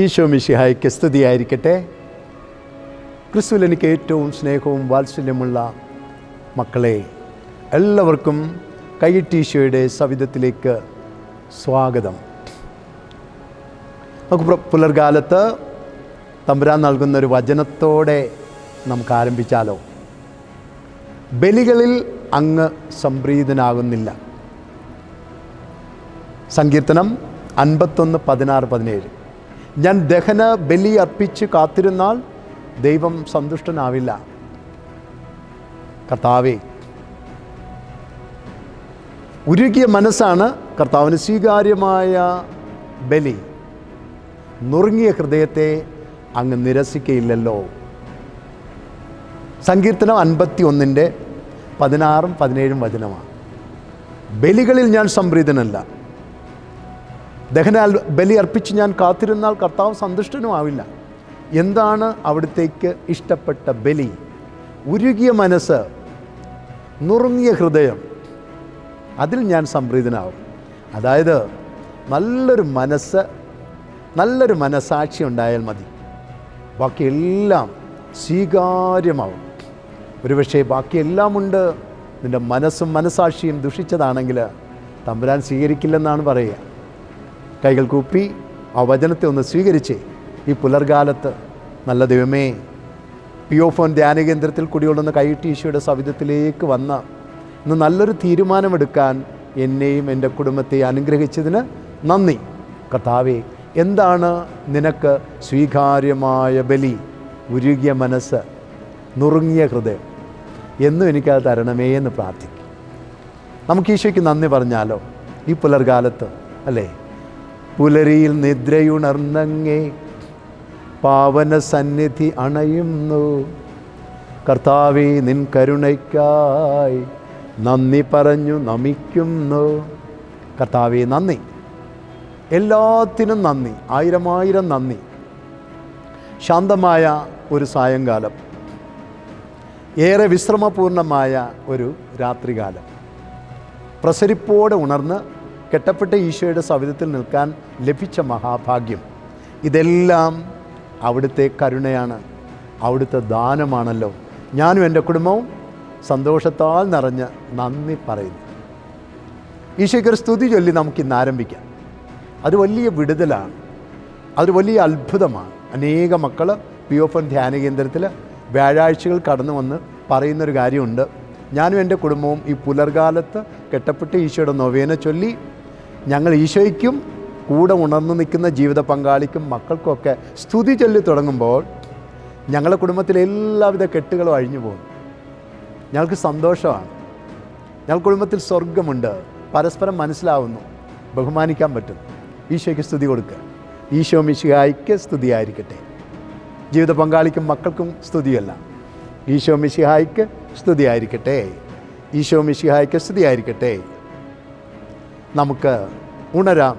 ഈശോ മിഷിഹായ്ക്ക് സ്തുതിയായിരിക്കട്ടെ. ക്രിസ്തുവിൽ എനിക്ക് ഏറ്റവും സ്നേഹവും വാത്സല്യമുള്ള മക്കളെ എല്ലാവർക്കും കൈയിട്ടീശോയുടെ സവിധത്തിലേക്ക് സ്വാഗതം. നമുക്ക് പുലർകാലത്ത് തമ്പുരാൻ നൽകുന്ന ഒരു വചനത്തോടെ നമുക്ക് ആരംഭിച്ചാലോ? ബലികളിൽ അങ്ങ് സംപ്രീതനാകുന്നില്ല. സങ്കീർത്തനം അൻപത്തൊന്ന് പതിനാറ് പതിനേഴ്. ഞാൻ ദഹന ബലി അർപ്പിച്ച് കാത്തിരുന്നാൽ ദൈവം സന്തുഷ്ടനാവില്ല. കർത്താവേ ഉരുകിയ മനസ്സാണ് കർത്താവിന് സ്വീകാര്യമായ ബലി. നുറുങ്ങിയ ഹൃദയത്തെ അങ്ങ് നിരസിക്കയില്ലല്ലോ. സങ്കീർത്തനം അൻപത്തി ഒന്നിന്റെ പതിനാറും പതിനേഴും വചനമാണ്. ബലികളിൽ ഞാൻ സംപ്രീതനല്ല. ദഹന അൽ- ബലി അർപ്പിച്ച് ഞാൻ കാത്തിരുന്നാൽ കർത്താവ് സന്തുഷ്ടനുമാവില്ല എന്താണ് അവിടത്തേക്ക് ഇഷ്ടപ്പെട്ട ബലി? ഉരുകിയ മനസ്സ് നുറുങ്ങിയ ഹൃദയം അതിൽ ഞാൻ സംപ്രീതനാവും. അതായത് നല്ലൊരു മനസ്സ് നല്ലൊരു മനസാക്ഷി ഉണ്ടായാൽ മതി. ബാക്കിയെല്ലാം സ്വീകാര്യമാവും. ഒരുപക്ഷെ ബാക്കിയെല്ലാം ഉണ്ട് നിന്റെ മനസ്സും മനസാക്ഷിയും ദുഷിച്ചതാണെങ്കിൽ തമ്പുരാൻ സ്വീകരിക്കില്ലെന്നാണ് പറയുക. കൈകൾ കൂപ്പി ആ വചനത്തെ ഒന്ന് സ്വീകരിച്ച് ഈ പുലർകാലത്ത് നല്ല ദൈവമേ പിയോഫോൻ ധ്യാന കേന്ദ്രത്തിൽ കുടികൊള്ളുന്ന കൈയിട്ട് ഈശോയുടെ സവിധത്തിലേക്ക് വന്ന ഇന്ന് നല്ലൊരു തീരുമാനമെടുക്കാൻ എന്നെയും എന്റെ കുടുംബത്തെ അനുഗ്രഹിച്ചതിന് നന്ദി. കർത്താവേ എന്താണ് നിനക്ക് സ്വീകാര്യമായ ബലി? ഉരുകിയ മനസ്സ് നുറുങ്ങിയ ഹൃദയം. എന്നും എനിക്കത് തരണമേ എന്ന് പ്രാർത്ഥിക്കും. നമുക്ക് ഈശോയ്ക്ക് നന്ദി പറഞ്ഞാലോ ഈ പുലർകാലത്ത് അല്ലേ? പുലരിയിൽ നിദ്രയുണർന്നങ്ങേ പാവന സന്നിധി അണയുന്നു. കർത്താവെ നിൻ കരുണയ്ക്കായി നന്ദി പറഞ്ഞു നമിക്കുന്നു. കർത്താവെ നന്ദി. എല്ലാത്തിനും നന്ദി. ആയിരം ആയിരം നന്ദി. ശാന്തമായ ഒരു സായങ്കാലം. ഏറെ വിശ്രമപൂർണമായ ഒരു രാത്രികാലം. പ്രസരിപ്പോടെ ഉണർന്ന് കെട്ടപ്പെട്ട ഈശോയുടെ സവിധത്തിൽ നിൽക്കാൻ ലഭിച്ച മഹാഭാഗ്യം. ഇതെല്ലാം അവിടുത്തെ കരുണയാണ് അവിടുത്തെ ദാനമാണല്ലോ. ഞാനും എന്റെ കുടുംബവും സന്തോഷത്താൽ നിറഞ്ഞ് നന്ദി പറയുന്നു. ഈശോയ്ക്കൊരു സ്തുതി ചൊല്ലി നമുക്ക് ഇന്ന് ആരംഭിക്കാം. അത് വലിയ വിടുതലാണ്. അതൊരു വലിയ അത്ഭുതമാണ്. അനേക മക്കൾ പി ഓഫ് എൻ ധ്യാന കേന്ദ്രത്തിൽ വ്യാഴാഴ്ചകൾ കടന്നു വന്ന് പറയുന്നൊരു കാര്യമുണ്ട്. ഞാനും എന്റെ കുടുംബവും ഈ പുലർകാലത്ത് കെട്ടപ്പെട്ട് ഈശോയുടെ നൊവേന ചൊല്ലി ഞങ്ങൾ ഈശോയ്ക്കും കൂടെ ഉണർന്നു നിൽക്കുന്ന ജീവിത പങ്കാളിക്കും മക്കൾക്കൊക്കെ സ്തുതി ചൊല്ലി തുടങ്ങുമ്പോൾ ഞങ്ങളുടെ കുടുംബത്തിലെ എല്ലാവിധ കെട്ടുകളും അഴിഞ്ഞു പോകും. ഞങ്ങൾക്ക് സന്തോഷമാണ്. ഞങ്ങൾ കുടുംബത്തിൽ സ്വർഗമുണ്ട് പരസ്പരം മനസ്സിലാവുന്നു. ബഹുമാനിക്കാൻ പറ്റും. ഈശോയ്ക്ക് സ്തുതി കൊടുക്കുക. ഈശോ മിശിഹായിക്ക് സ്തുതിയായിരിക്കട്ടെ. ജീവിത പങ്കാളിക്കും മക്കൾക്കും സ്തുതിയല്ല. ഈശോ മിശിഹായിക്ക് സ്തുതിയായിരിക്കട്ടെ. ഈശോ മിശിഹായിക്ക് സ്തുതിയായിരിക്കട്ടെ. നമുക്ക് ഉണരാം.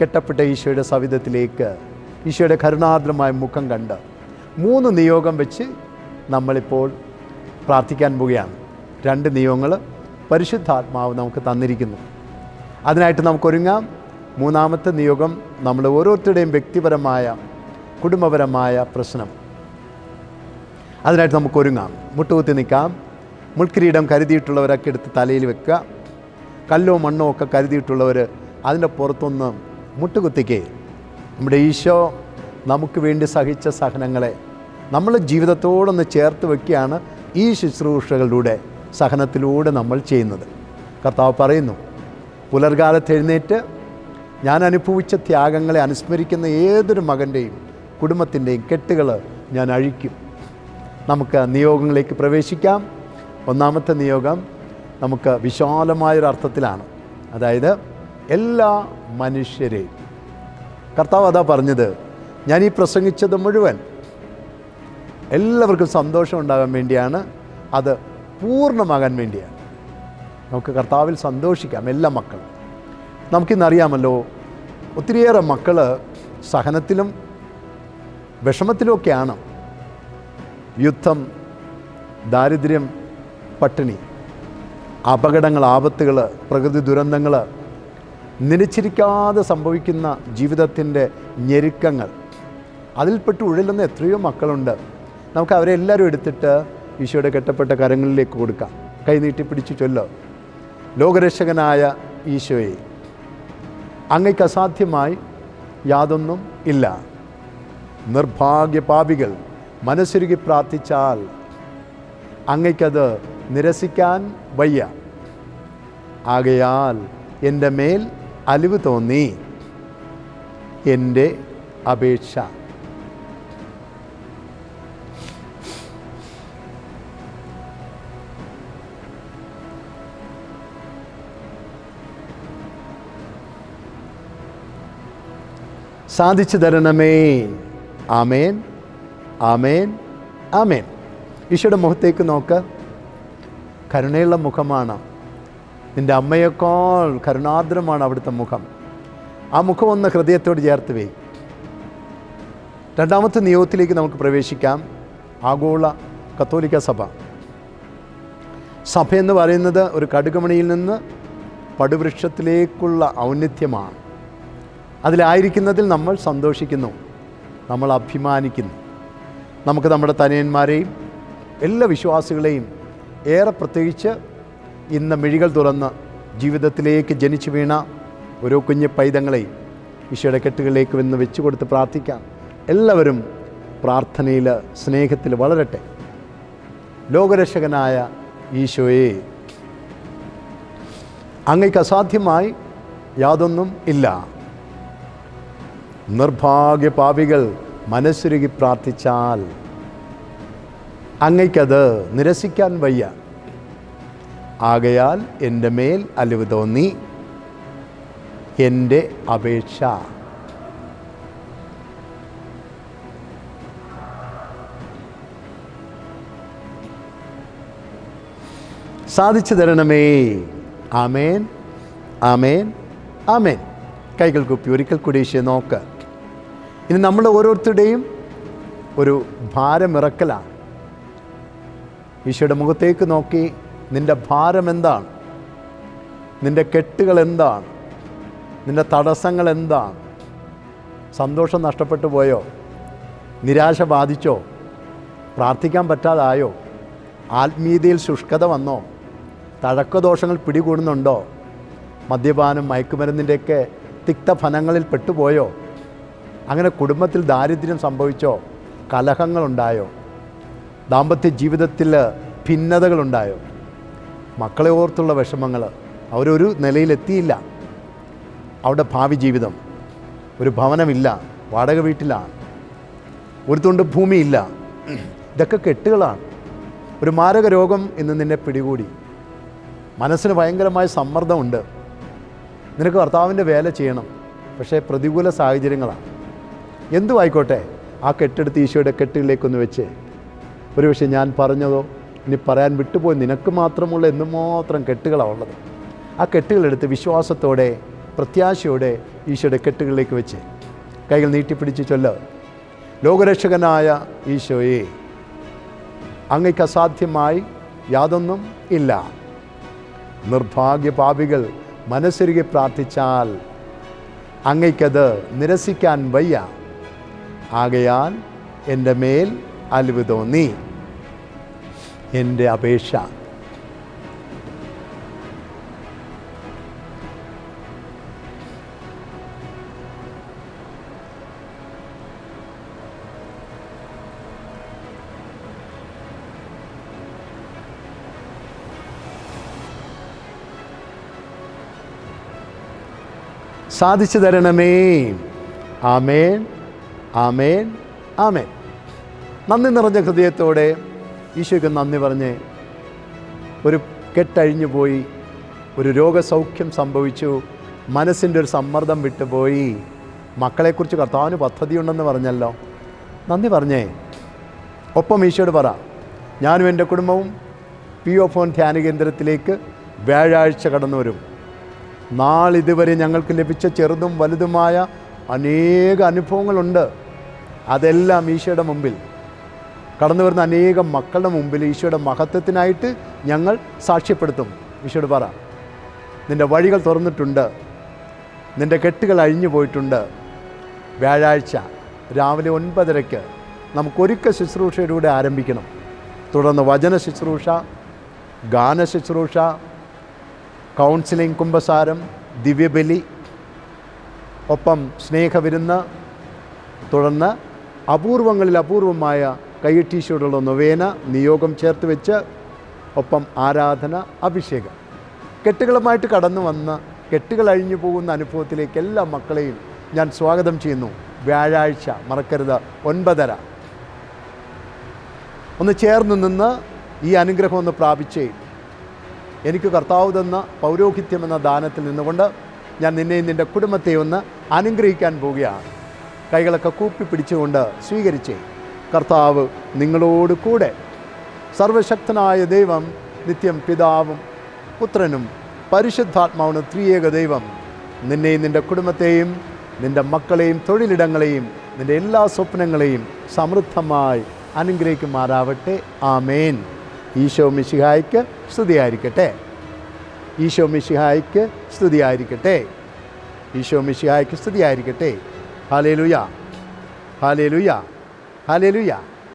കെട്ടപ്പെട്ട ഈശോയുടെ സവിധത്തിലേക്ക് ഈശോയുടെ കരുണാർദ്രമായ മുഖം കണ്ട് മൂന്ന് നിയോഗം വെച്ച് നമ്മളിപ്പോൾ പ്രാർത്ഥിക്കാൻ പോവുകയാണ്. രണ്ട് നിയോഗങ്ങൾ പരിശുദ്ധാത്മാവ് നമുക്ക് തന്നിരിക്കുന്നു. അതിനായിട്ട് നമുക്കൊരുങ്ങാം മൂന്നാമത്തെ നിയോഗം നമ്മൾ ഓരോരുത്തരുടെയും വ്യക്തിപരമായ കുടുംബപരമായ പ്രശ്നം. അതിനായിട്ട് നമുക്കൊരുങ്ങാം മുട്ടുകുത്തി നിൽക്കാം. മുൾക്കിരീടം കരുതിയിട്ടുള്ളവരൊക്കെ എടുത്ത് തലയിൽ വെക്കുക. കല്ലോ മണ്ണോ ഒക്കെ കരുതിയിട്ടുള്ളവർ അതിന്റെ പുറത്തൊന്ന് മുട്ടുകുത്തിക്കേ. നമ്മുടെ ഈശോ നമുക്ക് വേണ്ടി സഹിച്ച സഹനങ്ങളെ നമ്മൾ ജീവിതത്തോടൊന്ന് ചേർത്ത് വയ്ക്കുകയാണ് ഈ ശുശ്രൂഷകളിലൂടെ സഹനത്തിലൂടെ നമ്മൾ ചെയ്യുന്നത്. കർത്താവ് പറയുന്നു പുലർകാലത്ത് എഴുന്നേറ്റ് ഞാൻ അനുഭവിച്ച ത്യാഗങ്ങളെ അനുസ്മരിക്കുന്ന ഏതൊരു മകന്റെയും കുടുംബത്തിന്റെയും കെട്ടുകൾ ഞാൻ അഴിക്കും. നമുക്ക് നിയോഗങ്ങളിലേക്ക് പ്രവേശിക്കാം. ഒന്നാമത്തെ നിയോഗം നമുക്ക് വിശാലമായൊരർത്ഥത്തിലാണ്. അതായത് എല്ലാ മനുഷ്യരെയും. കർത്താവ് അതാ പറഞ്ഞത് ഞാൻ ഈ പ്രസംഗിച്ചത് മുഴുവൻ എല്ലാവർക്കും സന്തോഷം ഉണ്ടാകാൻ വേണ്ടിയാണ് അത് പൂർണമാകാൻ വേണ്ടിയാണ്. നമുക്ക് കർത്താവിൽ സന്തോഷിക്കാം എല്ലാ മക്കളും. നമുക്കിന്നറിയാമല്ലോ ഒത്തിരിയേറെ മക്കൾ സഹനത്തിലും വിഷമത്തിലുമൊക്കെയാണ്. യുദ്ധം ദാരിദ്ര്യം പട്ടിണി. അപകടങ്ങൾ ആപത്തുകൾ പ്രകൃതി ദുരന്തങ്ങൾ നിലച്ചിരിക്കാതെ സംഭവിക്കുന്ന ജീവിതത്തിന്റെ ഞെരുക്കങ്ങൾ. അതിൽപ്പെട്ട് ഉഴലുന്ന എത്രയോ മക്കളുണ്ട്. നമുക്ക് അവരെ എല്ലാവരും എടുത്തിട്ട് ഈശോയുടെ കെട്ടപ്പെട്ട കരങ്ങളിലേക്ക് കൊടുക്കാം. കൈനീട്ടി പിടിച്ചു ചൊല്ലോ. ലോകരക്ഷകനായ ഈശോയെ അങ്ങയ്ക്ക് അസാധ്യമായി യാതൊന്നും ഇല്ല. നിർഭാഗ്യ പാപികൾ മനസ്സുരുകി പ്രാർത്ഥിച്ചാൽ അങ്ങയ്ക്കത് നിരസിക്കാൻ വയ്യ. ആകയാൽ എന്റെ മേൽ അലിവ് തോന്നി. എന്റെ അപേക്ഷ. സാധിച്ചു തരണമേ. ആമേൻ. ആമേൻ. ആമേൻ. ഈശോയുടെ മുഖത്തേക്ക് നോക്ക്. കരുണയുള്ള മുഖമാണ്. നിന്റെ അമ്മയേക്കാൾ കരുണാർദ്രമാണ് അവിടുത്തെ മുഖം. ആ മുഖം ഒന്ന് ഹൃദയത്തോട് ചേർത്ത് വേ രണ്ടാമത്തെ നിയോഗത്തിലേക്ക് നമുക്ക് പ്രവേശിക്കാം. ആഗോള കത്തോലിക്ക സഭ. സഭ എന്ന് പറയുന്നത് ഒരു കടുകമണിയിൽ നിന്ന് പടുവൃക്ഷത്തിലേക്കുള്ള ഔന്നത്യമാണ്. അതിലായിരിക്കുന്നതിൽ നമ്മൾ സന്തോഷിക്കുന്നു. നമ്മൾ അഭിമാനിക്കുന്നു. നമുക്ക് നമ്മുടെ തനയന്മാരെയും എല്ലാ വിശ്വാസികളെയും ഏറെ പ്രത്യേകിച്ച് ഇന്ന് മിഴികൾ തുറന്ന് ജീവിതത്തിലേക്ക് ജനിച്ചു വീണ ഓരോ കുഞ്ഞ് പൈതങ്ങളെ ഈശോയുടെ കെട്ടുകളിലേക്ക് വന്ന് വെച്ചു കൊടുത്ത് പ്രാർത്ഥിക്കാം. എല്ലാവരും പ്രാർത്ഥനയിൽ സ്നേഹത്തിൽ വളരട്ടെ. ലോകരക്ഷകനായ ഈശോയെ. അങ്ങയ്ക്ക് അസാധ്യമായി യാതൊന്നും ഇല്ല. നിർഭാഗ്യ പാപികൾ മനസ്സുരുകി പ്രാർത്ഥിച്ചാൽ അങ്ങയ്ക്കത് നിരസിക്കാൻ വയ്യ. ആകയാൽ എന്റെ മേൽ അലിവ് തോന്നി. എന്റെ അപേക്ഷ. സാധിച്ചു തരണമേ. ആമേൻ. ആമേൻ. ആമേൻ. കൈകൾ കുപ്പി ഒരിക്കൽ കൂടി ഈശോ നോക്ക്. ഇനി നമ്മൾ ഓരോരുത്തരുടെയും ഒരു ഭാരമിറക്കലാണ്. ഈശോയുടെ മുഖത്തേക്ക് നോക്കി നിന്റെ ഭാരം എന്താണ്? നിന്റെ കെട്ടുകൾ എന്താണ്? നിന്റെ തടസ്സങ്ങൾ എന്താണ്? സന്തോഷം നഷ്ടപ്പെട്ടു പോയോ? നിരാശ ബാധിച്ചോ? പ്രാർത്ഥിക്കാൻ പറ്റാതായോ? ആത്മീയതയിൽ ശുഷ്കത വന്നോ? തഴക്കദോഷങ്ങൾ പിടികൂടുന്നുണ്ടോ? മദ്യപാനം മയക്കുമരുന്നിന്റെയൊക്കെ തിക്തഫലങ്ങളിൽ പെട്ടുപോയോ? അങ്ങനെ കുടുംബത്തിൽ ദാരിദ്ര്യം സംഭവിച്ചോ? കലഹങ്ങളുണ്ടായോ? ദാമ്പത്യ ജീവിതത്തിൽ ഭിന്നതകളുണ്ടായോ? മക്കളെ ഓർത്തുള്ള വിഷമങ്ങൾ അവരൊരു നിലയിലെത്തിയില്ല. അവിടെ ഭാവി ജീവിതം ഒരു ഭവനമില്ല വാടക വീട്ടിലാണ് ഒരു തുണ്ട് ഭൂമിയില്ല. ഇതൊക്കെ കെട്ടുകളാണ്. ഒരു മാരക രോഗം ഇന്ന് നിന്നെ പിടികൂടി. മനസ്സിന് ഭയങ്കരമായ സമ്മർദ്ദമുണ്ട്. നിനക്ക് ഭർത്താവിന്റെ വേല ചെയ്യണം പക്ഷേ പ്രതികൂല സാഹചര്യങ്ങളാണ്. എന്തു ആയിക്കോട്ടെ ആ കെട്ടെടുത്ത് ഈശോയുടെ കെട്ടുകളിലേക്കൊന്ന് വെച്ച്. ഒരു പക്ഷേ ഞാൻ പറഞ്ഞതോ ഇനി പറയാൻ വിട്ടുപോയി നിനക്ക് മാത്രമുള്ള എന്തുമാത്രം കെട്ടുകളാണ് ഉള്ളത്. ആ കെട്ടുകളെടുത്ത് വിശ്വാസത്തോടെ പ്രത്യാശയോടെ ഈശോയുടെ കെട്ടുകളിലേക്ക് വെച്ച് കൈകൾ നീട്ടിപ്പിടിച്ച് ചൊല്ല. ലോകരക്ഷകനായ ഈശോയെ അങ്ങയ്ക്ക് അസാധ്യമായി യാതൊന്നും ഇല്ല. നിർഭാഗ്യ പാപികൾ മനസ്സൊരുകി പ്രാർത്ഥിച്ചാൽ അങ്ങയ്ക്കത് നിരസിക്കാൻ വയ്യ. ആകയാൽ എന്റെ മേൽ അലിവ് തോന്നി എന്റെ അപേക്ഷ. സാധിച്ചു തരണമേ. ആമേൻ. ആമേൻ. ആമേൻ. നന്ദി നിറഞ്ഞ ഹൃദയത്തോടെ ഈശോയ്ക്ക് നന്ദി പറഞ്ഞ് ഒരു കെട്ടഴിഞ്ഞു പോയി ഒരു രോഗസൗഖ്യം സംഭവിച്ചു മനസ്സിന്റെ ഒരു സമ്മർദ്ദം വിട്ടുപോയി മക്കളെക്കുറിച്ച് കർത്താവിന് പദ്ധതിയുണ്ടെന്ന് പറഞ്ഞല്ലോ. നന്ദി പറഞ്ഞേ. ഒപ്പം ഈശോയോട് പറ ഞാനും എന്റെ കുടുംബവും പി ഒ ഫോൺ ധ്യാന കേന്ദ്രത്തിലേക്ക് വ്യാഴാഴ്ച കടന്നു വരും. നാളിതുവരെ ഞങ്ങൾക്ക് ലഭിച്ച ചെറുതും വലുതുമായ അനേക അനുഭവങ്ങളുണ്ട്. അതെല്ലാം ഈശോയുടെ മുമ്പിൽ. കടന്നു വരുന്ന അനേകം മക്കളുടെ മുമ്പിൽ ഈശോയുടെ മഹത്വത്തിനായിട്ട് ഞങ്ങൾ സാക്ഷ്യപ്പെടുത്തും. ഈശോട് പറ നിന്റെ വഴികൾ തുറന്നിട്ടുണ്ട്. നിന്റെ കെട്ടുകൾ അഴിഞ്ഞു പോയിട്ടുണ്ട്. വ്യാഴാഴ്ച രാവിലെ ഒൻപതരയ്ക്ക് നമുക്കൊരുക്ക ശുശ്രൂഷയിലൂടെ ആരംഭിക്കണം. തുടർന്ന് വചന ശുശ്രൂഷ ഗാന ശുശ്രൂഷ കൗൺസിലിംഗ് കുംഭസാരം ദിവ്യബലി ഒപ്പം സ്നേഹവിരുന്ന് തുടർന്ന് അപൂർവങ്ങളിൽ അപൂർവമായ കൈയട്ടീശോടുള്ള നൊവേന നിയോഗം ചേർത്ത് വെച്ച് ഒപ്പം ആരാധന അഭിഷേകം. കെട്ടുകളുമായിട്ട് കടന്നു വന്ന് കെട്ടുകൾ അഴിഞ്ഞു പോകുന്ന അനുഭവത്തിലേക്ക് എല്ലാ മക്കളെയും ഞാൻ സ്വാഗതം ചെയ്യുന്നു. വ്യാഴാഴ്ച മറക്കരുത് ഒൻപതര. ഒന്ന് ചേർന്ന് നിന്ന് ഈ അനുഗ്രഹം ഒന്ന് പ്രാപിച്ചേ. എനിക്ക് കർത്താവ് തന്ന പൗരോഹിത്യം എന്ന ദാനത്തിൽ നിന്നുകൊണ്ട് ഞാൻ നിന്നെയും നിന്റെ കുടുംബത്തെയും ഒന്ന് അനുഗ്രഹിക്കാൻ പോവുകയാണ്. കൈകളൊക്കെ കൂപ്പി പിടിച്ചുകൊണ്ട് സ്വീകരിച്ചേ. കർത്താവ് നിങ്ങളോട് കൂടെ. സർവശക്തനായ ദൈവം നിത്യം പിതാവും പുത്രനും പരിശുദ്ധാത്മാവും ത്രിയേക ദൈവം നിന്നെയും നിന്റെ കുടുംബത്തെയും നിന്റെ മക്കളെയും തൊഴിലിടങ്ങളെയും നിന്റെ എല്ലാ സ്വപ്നങ്ങളെയും സമൃദ്ധമായി അനുഗ്രഹിക്കുമാറാവട്ടെ. ആമേൻ. ഈശോ മിശിഹായ്ക്ക് സ്തുതിയായിരിക്കട്ടെ. ഈശോ മിശിഹായ്ക്ക് സ്തുതിയായിരിക്കട്ടെ. ഈശോ മിശിഹായ്ക്ക് സ്തുതിയായിരിക്കട്ടെ. ഹാലേലുയ. ഹാലേലുയ. ഹാലേലുയ